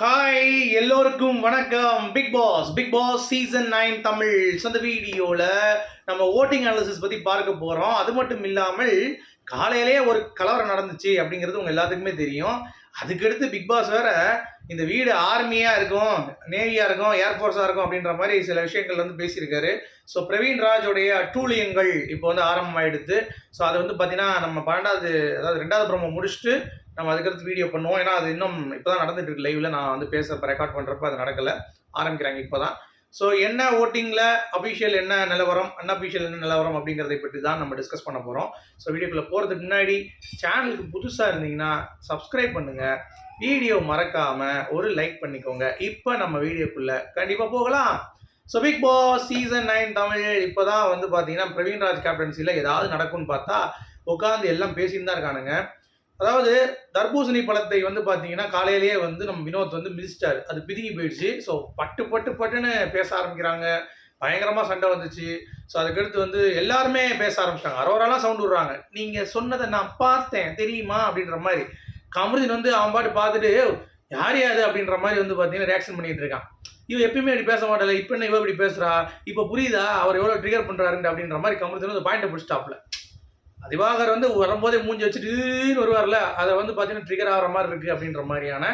Hi எல்லோருக்கும் வணக்கம். Big boss big boss season nine Tamil சொந்த வீடியோவில் நம்ம ஓட்டிங் அனாலிசிஸ் பற்றி பார்க்க போகிறோம் அது மட்டும் இல்லாமல் காலையிலே ஒரு கலவரம் நடந்துச்சு அப்படிங்கிறது உங்கள் எல்லாத்துக்குமே தெரியும். அதுக்கடுத்து பிக் பாஸ் வேற இந்த வீடு ஆர்மியாக இருக்கும் நேவியாக இருக்கும் ஏர்ஃபோர்ஸாக இருக்கும் அப்படின்ற மாதிரி சில விஷயங்கள் வந்து பேசியிருக்காரு. ஸோ பிரவீன் ராஜோடைய அட்டூழியங்கள் இப்போ வந்து ஆரம்பமாயிடுது. ஸோ அது வந்து பார்த்தீங்கன்னா நம்ம பன்னெண்டாவது அதாவது ரெண்டாவது ப்ரோமோ முடிச்சுட்டு நம்ம அதுக்கடுத்து வீடியோ பண்ணுவோம். ஏன்னா அது இன்னும் இப்போ தான் நடந்துட்டு இருக்கு. லைவ்ல நான் வந்து பேசுகிறப்ப ரெக்கார்ட் பண்ணுறப்ப அது நடக்கலை. ஆரம்பிக்கிறாங்க இப்போ தான் ஸோ என்ன ஓட்டிங்கில் அஃபிஷியல் என்ன நிலவரம் அன்அஃபிஷியல் என்ன நிலவரம் அப்படிங்கிறதை பற்றி தான் நம்ம டிஸ்கஸ் பண்ண போகிறோம் ஸோ வீடியோக்குள்ளே போகிறதுக்கு முன்னாடி சேனலுக்கு புதுசாக இருந்தீங்கன்னா சப்ஸ்கிரைப் பண்ணுங்கள் வீடியோ மறக்காமல் ஒரு லைக் பண்ணிக்கோங்க. இப்போ நம்ம வீடியோக்குள்ளே கண்டிப்பாக போகலாம். So big boss season nine Tamil. இப்போ தான் வந்து பார்த்தீங்கன்னா பிரவீன்ராஜ் கேப்டன்சியில் ஏதாவது நடக்கும்னு பார்த்தா உட்காந்து எல்லாம் பேசிட்டு தான் இருக்கானுங்க. அதாவது தர்பூசணி பழத்தை வந்து பார்த்தீங்கன்னா காலையிலேயே வந்து நம்ம வினோத் வந்து மிதிச்சிட்டாரு. அது பிதுங்கி போயிடுச்சு. ஸோ பட்டு பட்டு பட்டுன்னு பேச ஆரம்பிக்கிறாங்க. பயங்கரமாக சண்டை வந்துச்சு. ஸோ அதுக்கடுத்து வந்து எல்லாருமே பேச ஆரம்பிச்சிட்டாங்க. அரோராலாம் சவுண்ட் விடுறாங்க. நீங்கள் சொன்னதை நான் பார்த்தேன். தெரியுமா? அப்படின்ற மாதிரி. கமருதீன் வந்து அவன் பாட்டு பார்த்துட்டு யார் யாது அப்படின்ற மாதிரி வந்து பார்த்தீங்கன்னா ரியாக்ஷன் பண்ணிட்டு இருக்கான். இவன் எப்பயுமே இப்படி பேச மாட்டல இப்போ என்ன இவ இப்படி பேசுறா? இப்போ புரியுதா? அவர் எவ்வளோ ட்ரிகர் பண்ணுறாருன்னு அப்படின்ற மாதிரி கமருதீன் வந்து பாயிண்ட்டை பிடிச்சிட்டாப்ல திவாகர் வந்து வரும்போதே மூஞ்சி வச்சுட்டுன்னு வருவார்ல அதை வந்து பார்த்தீங்கன்னா ட்ரிகர் ஆகிற மாதிரி இருக்குது அப்படின்ற மாதிரியான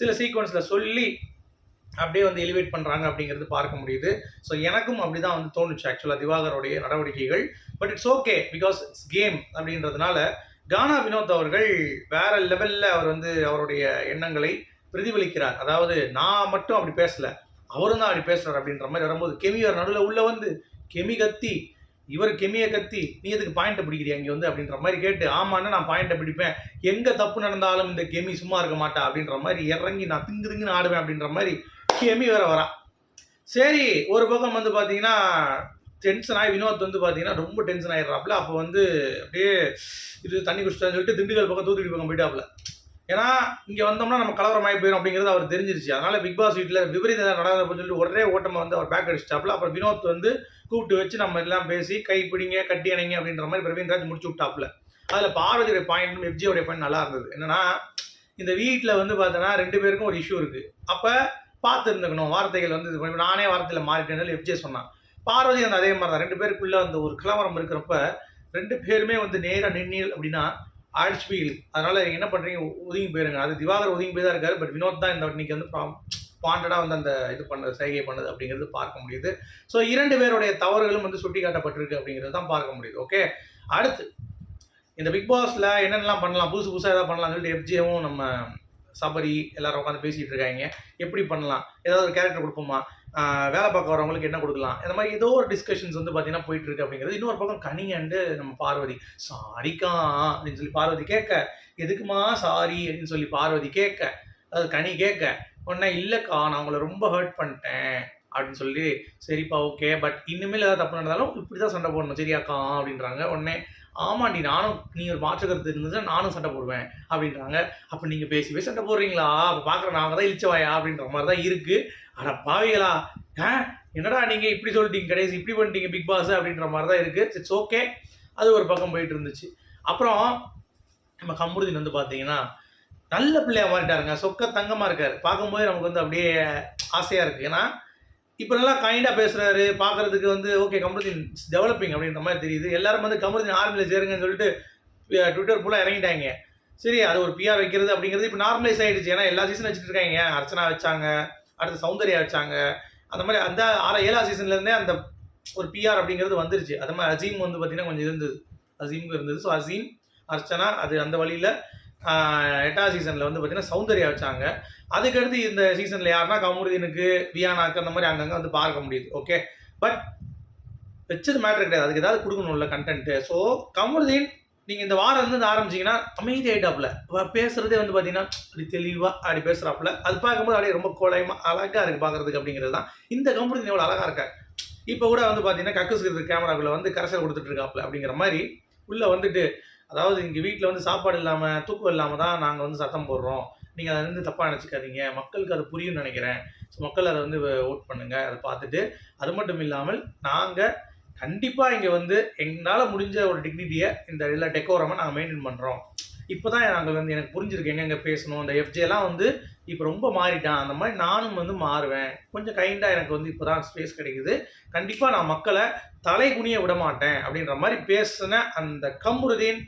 சில சீக்வன்ஸில் சொல்லி அப்படியே வந்து எலிவேட் பண்ணுறாங்க அப்படிங்கிறது பார்க்க முடியுது. ஸோ எனக்கும் அப்படி தான் வந்து தோணுச்சு ஆக்சுவலாக திவாகருடைய நடவடிக்கைகள். But it's okay because it's game அப்படின்றதுனால கானா வினோத் அவர்கள் வேற லெவலில் அவர் வந்து அவருடைய எண்ணங்களை பிரதிபலிக்கிறார். அதாவது நான் மட்டும் அப்படி பேசலை அவரும் தான் அப்படி பேசுகிறார் அப்படின்ற மாதிரி வரும்போது கெமியார் நடுவில் உள்ள வந்து கெமி கத்தி இவர் கெமியை கத்தி நீ எதுக்கு பாயிண்ட்டை பிடிக்கிறியா இங்கே வந்து? அப்படின்ற மாதிரி கேட்டு ஆமான்னு நான் பாயிண்ட்டை பிடிப்பேன். எங்கே தப்பு நடந்தாலும் இந்த கெமி சும்மா இருக்க மாட்டா. அப்படின்ற மாதிரி இறங்கி நான் திங்கு திங்குன்னு ஆடுவேன் அப்படின்ற மாதிரி கெமி வேற வரா. சரி ஒரு பக்கம் வந்து பார்த்தீங்கன்னா டென்ஷன் ஆகி வினோத் வந்து பார்த்தீங்கன்னா ரொம்ப டென்ஷன் ஆகிடுறாப்புல அப்போ வந்து அப்படியே இது தண்ணி குடிச்சிட்டான்னு சொல்லிட்டு திண்டுக்கல் பக்கம் தூத்துக்குடி பக்கம் போயிட்டாப்புல. ஏன்னா இங்கே வந்தோம்னா நம்ம கலவரம் ஆகி போயிடும் அப்படிங்கிறது அவர் தெரிஞ்சிருச்சு. அதனால பிக் பாஸ் வீட்டில் விபரீதம் நடந்தப்போ சொல்லிட்டு ஒரே ஓட்டமாக வந்து அவர் பேக் அடிச்சிட்டாப்புல. அப்புறம் வினோத் வந்து கூப்பிட்டு வச்சு நம்ம எல்லாம் பேசி கை பிடிங்க கட்டி அணைங்க அப்படின்ற மாதிரி பிரவீன்ராஜ் முடிச்சு விட்டாப்புல. அதில் பார்வதியுடைய பாயிண்ட் எஃப்ஜியோடைய பாயிண்ட் நல்லா இருந்தது. என்னன்னா இந்த வீட்டில் வந்து பார்த்தோன்னா ரெண்டு பேருக்கும் ஒரு இஷ்யூ இருக்குது அப்போ பார்த்து இருந்துக்கணும் வார்த்தைகள் வந்து இது பண்ணி நானே வார்த்தையில் மாறிட்டேன்னு எஃப்ஜே சொன்னான். பார்வதி அந்த அதே மாதிரி தான் ரெண்டு பேருக்குள்ளே அந்த ஒரு கலவரம் இருக்கிறப்ப ரெண்டு பேருமே வந்து நேராக நின்னீல் அப்படின்னா ஆட்ஸ்பீல் அதனால் நீங்க என்ன பண்ணுறீங்க ஒதுங்கி போயிருங்க. அது திவாகர் ஒதுங்கி போய் தான் இருக்காரு. பட் வினோத் தான் இந்த இன்னைக்கு வந்து பாண்டடாக வந்து அந்த இது பண்ணது சைகை பண்ணது அப்படிங்கிறது பார்க்க முடியுது. ஸோ இரண்டு பேருடைய தவறுகளும் வந்து சுட்டி காட்டப்பட்டிருக்கு அப்படிங்கிறது தான் பார்க்க முடியுது. ஓகே அடுத்து இந்த பிக் பாஸில் என்னென்னலாம் பண்ணலாம்? புதுசு புதுசாக எதாவது பண்ணலாம்னு சொல்லிட்டு எஃப்ஜியும் நம்ம சபரி எல்லாரும் உட்காந்து பேசிகிட்டு இருக்காங்க. எப்படி பண்ணலாம்? ஏதாவது ஒரு கேரக்டர் கொடுப்போமா? வேலை பார்க்க வரவங்களுக்கு என்ன கொடுக்கலாம்? இந்த மாதிரி ஏதோ ஒரு டிஸ்கஷன்ஸ் வந்து பார்த்தீங்கன்னா போயிட்டு இருக்கு அப்படிங்கிறது. இன்னொரு பக்கம் கனி அண்டு நம்ம பார்வதி. சாரிக்கா அப்படின்னு சொல்லி பார்வதி கேட்க எதுக்குமா சாரி அப்படின்னு சொல்லி பார்வதி கேட்க அது கனி கேட்க உடனே இல்லைக்கா நான் உங்களை ரொம்ப ஹர்ட் பண்ணிட்டேன். அப்படின்னு சொல்லி சரிப்பா ஓகே பட் இனிமேல் ஏதாவது தப்பு நடந்தாலும் இப்படி தான் சண்டை போடணும் சரியாக்கா? அப்படின்றாங்க. உடனே ஆமாண்டி நானும் நீ ஒரு மாற்று கருத்து இருந்துச்சுன்னா நானும் சண்டை போடுவேன். அப்படின்றாங்க. அப்போ நீங்கள் பேசி போய் சண்டை போடுறீங்களா? அப்போ பார்க்குற நாங்கள் தான் இழிச்சவாயா? அப்படின்ற மாதிரி தான் இருக்குது அட பாவிகளா? ஆ? என்னடா நீங்கள் இப்படி சொல்லிட்டீங்க கடைசி இப்படி பண்ணிட்டீங்க பிக் பாஸ் அப்படின்ற மாதிரி தான் இருக்குது இட்ஸ் ஓகே அது ஒரு பக்கம் போயிட்டு இருந்துச்சு. அப்புறம் நம்ம கமுருதீன் வந்து பார்த்தீங்கன்னா நல்ல பிள்ளையாக மாறிட்டாருங்க. சொக்க தங்கமாக இருக்கார். பார்க்கும்போது நமக்கு வந்து அப்படியே ஆசையாக இருக்குது ஏன்னா இப்போ நல்லா கைண்டாக பேசுகிறாரு பார்க்குறதுக்கு வந்து ஓகே கமருதீன் டெவலப்பிங் அப்படின்ற மாதிரி தெரியுது. எல்லாரும் வந்து கமருதீன் ஆர்மியில் சேருங்கன்னு சொல்லிட்டு ட்விட்டர் ஃபுல்லாக இறங்கிட்டாங்க. சரி அது ஒரு பிஆர் வைக்கிறது அப்படிங்கிறது இப்போ நார்மலைஸ் ஆகிடுச்சு ஏன்னா எல்லா சீசன் வச்சுட்டு இருக்காங்க. அர்ச்சனா வச்சாங்க. அடுத்து சௌந்தர்யா வச்சாங்க அந்த மாதிரி அந்த ஆறு ஏழாவது சீசன்லேருந்தே அந்த ஒரு பிஆர் அப்படிங்கிறது வந்துருச்சு. அது மாதிரி அசீம் வந்து பார்த்தீங்கன்னா கொஞ்சம் இருந்தது. அசீமும் இருந்தது. ஸோ அசீம் அர்ச்சனா அது அந்த வழியில் எட்டாவது சீசனில் வந்து பார்த்தீங்கன்னா சௌந்தர்யா வச்சாங்க அதுக்கடுத்து இந்த சீசனில் யாருன்னா கமுருதீனுக்கு வியானாக்கு அந்த மாதிரி அங்கங்கே வந்து பார்க்க முடியுது. ஓகே பட் வச்சது மேட்ரு கிடையாது. அதுக்கு ஏதாவது கொடுக்கணும்ல கண்டென்ட்டு ஸோ கமுருதீன் நீங்கள் இந்த வாரம் வந்து ஆரம்பிச்சீங்கன்னா அமைதி ஆயிட்டாப்புல. வ- வந்து பார்த்தீங்கன்னா அப்படி தெளிவாக அப்படி பேசுகிறாப்புல அது பார்க்கும்போது அப்படியே ரொம்ப கோலயமாக அழகாக இருக்குது பார்க்குறதுக்கு அப்படிங்கிறது தான். இந்த கம்பெனி எவ்வளோ அழகாக இருக்கா இப்போ கூட வந்து பார்த்தீங்கன்னா கக்குசுக்கிறது கேமராக்குள்ளே வந்து கரைசல் கொடுத்துட்ருக்காப்புல அப்படிங்கிற மாதிரி உள்ளே வந்துட்டு அதாவது இங்கே வீட்டில் வந்து சாப்பாடு இல்லாமல் தூக்கம் இல்லாமல் தான் நாங்கள் வந்து சத்தம் போடுறோம். நீங்கள் அதை வந்து தப்பாக நினச்சிக்காதீங்க. மக்களுக்கு அது புரியும்னு நினைக்கிறேன். ஸோ மக்கள் அதை வந்து ஓட் பண்ணுங்கள் அதை பார்த்துட்டு அது மட்டும் இல்லாமல் நாங்கள் கண்டிப்பாக இங்கே வந்து எங்களால் முடிஞ்ச ஒரு டிக்னிட்டியை இந்த எல்லா டெக்கோரமாக நாங்கள் மெயின்டைன் பண்ணுறோம் இப்போ தான் நாங்கள் வந்து எனக்கு புரிஞ்சிருக்கு எங்கெங்கே பேசணும். இந்த எஃப்ஜேலாம் எல்லாம் வந்து இப்போ ரொம்ப மாறிட்டான். அந்த மாதிரி நானும் வந்து மாறுவேன். கொஞ்சம் கைண்டாக எனக்கு வந்து இப்போ தான் ஸ்பேஸ் கிடைக்குது. கண்டிப்பாக நான் மக்களை தலை குனிய விட மாட்டேன் அப்படின்ற மாதிரி பேசின அந்த கம்ருதீன்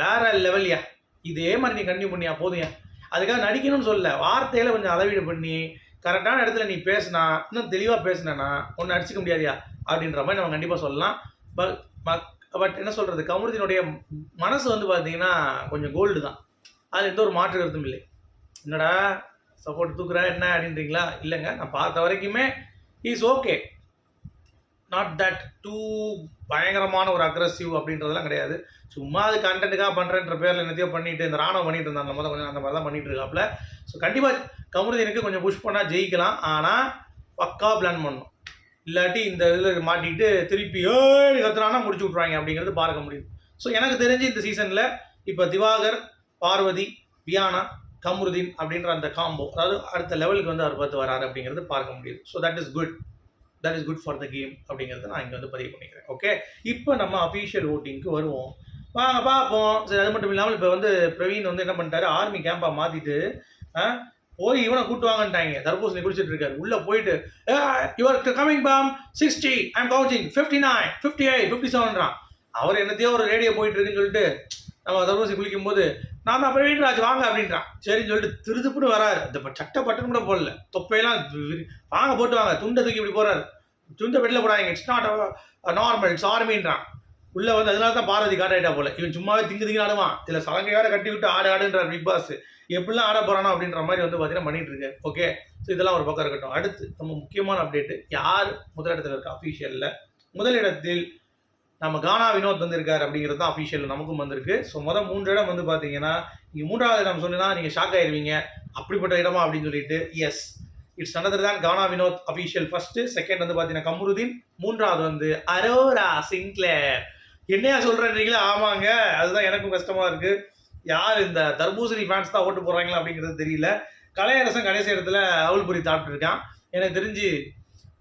வேற லெவல்யா இதே மாதிரி நீ கண்டினியூ பண்ணியா போதும்யா அதுக்காக நடிக்கணும்னு சொல்ல வார்த்தையில் கொஞ்சம் அளவீடு பண்ணி கரெக்டான இடத்துல நீ பேசினா இன்னும் தெளிவாக பேசினேன்னா ஒன்று அடிச்சுக்க முடியாதியா? அப்படின்ற மாதிரி நம்ம கண்டிப்பாக சொல்லலாம். பட் பட் என்ன சொல்கிறது கமருதீனுடைய மனசு வந்து பார்த்தீங்கன்னா கொஞ்சம் கோல்டு தான். அது எந்த ஒரு மாற்று கருத்தும் இல்லை. என்னடா சப்போர்ட் தூக்குறா என்ன அப்படின்றீங்களா? இல்லைங்க. நான் பார்த்த வரைக்குமே is okay not that too பயங்கரமான ஒரு அக்ரஸிவ் அப்படின்றதெல்லாம் கிடையாது. சும்மா அது கண்டென்ட்டுக்காக பண்ணுறன்ற பேரில் என்னத்தையோ பண்ணிட்டு இந்த ராணுவம் பண்ணிட்டு இருந்தாங்க. மொதல் கொஞ்சம் அந்த மாதிரி தான் பண்ணிட்டு இருக்காப்புல ஸோ கண்டிப்பாக கமருதீனுக்கு கொஞ்சம் புஷ் பண்ணால் ஜெயிக்கலாம். ஆனால் பக்கா பிளான் பண்ணணும். இல்லாட்டி இந்த இதில் மாட்டிட்டு திருப்பி ஏழு கத்துறானா முடிச்சு விட்ருவாங்க அப்படிங்கிறது பார்க்க முடியுது. ஸோ எனக்கு தெரிஞ்சு இந்த சீசனில் இப்போ திவாகர் பார்வதி வியானா கம்ருதீன் அப்படின்ற அந்த காம்போ அதாவது அடுத்த லெவலுக்கு வந்து அவர் பார்த்து வராரு அப்படிங்கிறது பார்க்க முடியுது. So that is good that is good for the game அப்படிங்கிறத நான் இங்கே வந்து பதிவு பண்ணிக்கிறேன். ஓகே இப்போ நம்ம அஃபீஷியல் ஓட்டிங்க்கு வருவோம். வாங்க பார்ப்போம் சரி அது மட்டும் இல்லாமல் இப்போ வந்து பிரவீன் வந்து என்ன பண்ணிட்டாரு? ஆர்மி கேம்பாக மாற்றிட்டு போய் இவனை கூட்டு வாங்கன்ட்டாங்க. தர்பூசணி குடிச்சிட்டு இருக்காரு. உள்ள போயிட்டு your coming bomb sixty I'm counting fifty nine fifty eight fifty செவன்றான் அவர் என்னத்தையோ ஒரு ரேடியோ போயிட்டு இருக்குன்னு சொல்லிட்டு நம்ம தர்பூசணி குளிக்கும் போது நான் தான் பிரவீன் ராஜ் வாங்க அப்படின்றான். சரின்னு சொல்லிட்டு திருதுப்புன்னு வராரு. இந்த சட்டை பட்டன் கூட போடல. தொப்பையெல்லாம் வாங்க போட்டு வாங்க. துண்டை தூக்கி இப்படி போறாரு துண்டை வெளில போடாங்க இட்ஸ் நாட் நார்மல் இட்ஸ் ஆர்மின்றான் உள்ள வந்து அதனால தான் பார்வதி காட்டாயிட்டா போல. இவன் சும்மாவே திங்கு திங்கு ஆடுவான். இதில் சலங்கை வேற கட்டி விட்டு ஆடு ஆடுன்றார் பிக் பாஸ். எப்படிலாம் ஆட போறானோ அப்படின்ற மாதிரி வந்து பார்த்தீங்கன்னா பண்ணிட்டு இருக்கு ஓகே ஸோ இதெல்லாம் ஒரு பக்கம் இருக்கட்டும். அடுத்து நம்ம முக்கியமான அப்டேட்டு யார் முதலிடத்தில் இருக்க அஃபீஷியலில் முதலிடத்தில் நம்ம கானா வினோத் வந்திருக்காரு அப்படிங்கிறது தான் அஃபீஷியல் நமக்கும் வந்திருக்கு. ஸோ மொதல் மூன்று இடம் வந்து பார்த்தீங்கன்னா நீங்கள் மூன்றாவது இடம் சொன்னால் நீங்கள் ஷாக் ஆயிடுவீங்க அப்படிப்பட்ட இடமா அப்படின்னு சொல்லிட்டு எஸ் இட்ஸ் நடந்தது தான் Gana Vinoth official first second வந்து பார்த்தீங்கன்னா கமருதீன் மூன்றாவது வந்து அரோரா சிங்க்லேர் என்னையா சொல்றீங்களா ஆமாங்க. அதுதான் எனக்கும் கஷ்டமாக இருக்குது யார் இந்த தர்பூசணி ஃபேன்ஸ் தான் ஓட்டு போடுறாங்களா அப்படிங்கிறது தெரியல. கலையரசன் கடைசி இடத்துல அவுள் பொரி இருக்கான் எனக்கு தெரிஞ்சு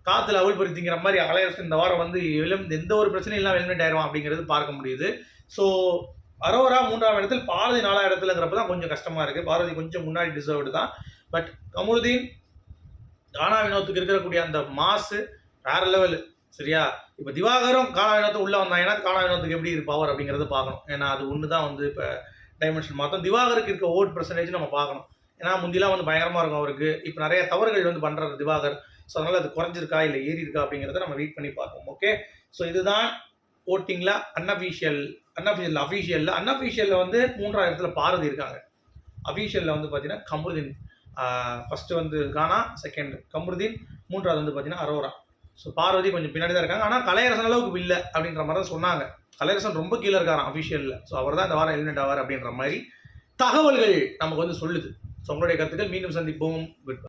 காற்றுல அவுள் திங்கிற மாதிரி கலையரசன் இந்த வாரம் வந்து எலும் எந்த ஒரு பிரச்சனையும் இல்லாமல் எலிமினேட் ஆயிடுவான் அப்படிங்கிறது பார்க்க முடியுது. ஸோ அரோரா மூன்றாம் இடத்தில் பாரதி நாலாம் இடத்துலங்கிறப்ப தான் கொஞ்சம் கஷ்டமாக இருக்குது பாரதி கொஞ்சம் முன்னாடி டிசர்வ்டு தான். பட் கமருதீன் கானா வினோத்துக்கு இருக்கக்கூடிய அந்த மாசு வேற லெவலு சரியா? இப்போ திவாகரும் காணா வினோத்தும் உள்ளே வந்தாங்கன்னா காணா வினோத்துக்கு எப்படி பவர் அப்படிங்கிறத பார்க்கணும். ஏன்னா அது ஒன்று தான் வந்து இப்போ டைமென்ஷன் மாற்றம் திவாகருக்கு இருக்க ஓட் பர்சன்டேஜ் நம்ம பார்க்கணும். ஏன்னா முந்திலாம் வந்து பயங்கரமாக இருக்கும் அவருக்கு. இப்போ நிறைய தவறுகள் வந்து பண்ணுறாரு திவாகர். ஸோ அதனால் அது குறைஞ்சிருக்கா இல்லை ஏறி இருக்கா அப்படிங்கிறத நம்ம வெயிட் பண்ணி பார்ப்போம். ஓகே ஸோ இதுதான் ஓட்டிங்கில் அன்அஃபிஷியல் அன்அஃபிஷியல் அஃபீஷியலில் அன்அஃபிஷியலில் வந்து மூன்றாம் இடத்துல பாரதி இருக்காங்க. அஃபீஷியலில் வந்து பார்த்தீங்கன்னா கமருதீன் ஃபஸ்ட்டு வந்து கானா செகண்ட் கமருதீன் மூன்றாவது வந்து பார்த்தீங்கன்னா அரோரா. ஸோ பார்வதி கொஞ்சம் பின்னாடி தான் இருக்காங்க. ஆனால் கலையரசன் அளவுக்கு இல்லை அப்படின்ற மாதிரி தான் சொன்னாங்க. கலையரசன் ரொம்ப கீழே இருக்காராம் அஃபிஷியலில் ஸோ அவர் தான் இந்த வாரம் எலிமினேட் ஆவார் அப்படின்ற மாதிரி தகவல்கள் நமக்கு வந்து சொல்லுது. ஸோ உங்களுடைய கருத்துக்கள் மீண்டும் சந்திப்போம். குட்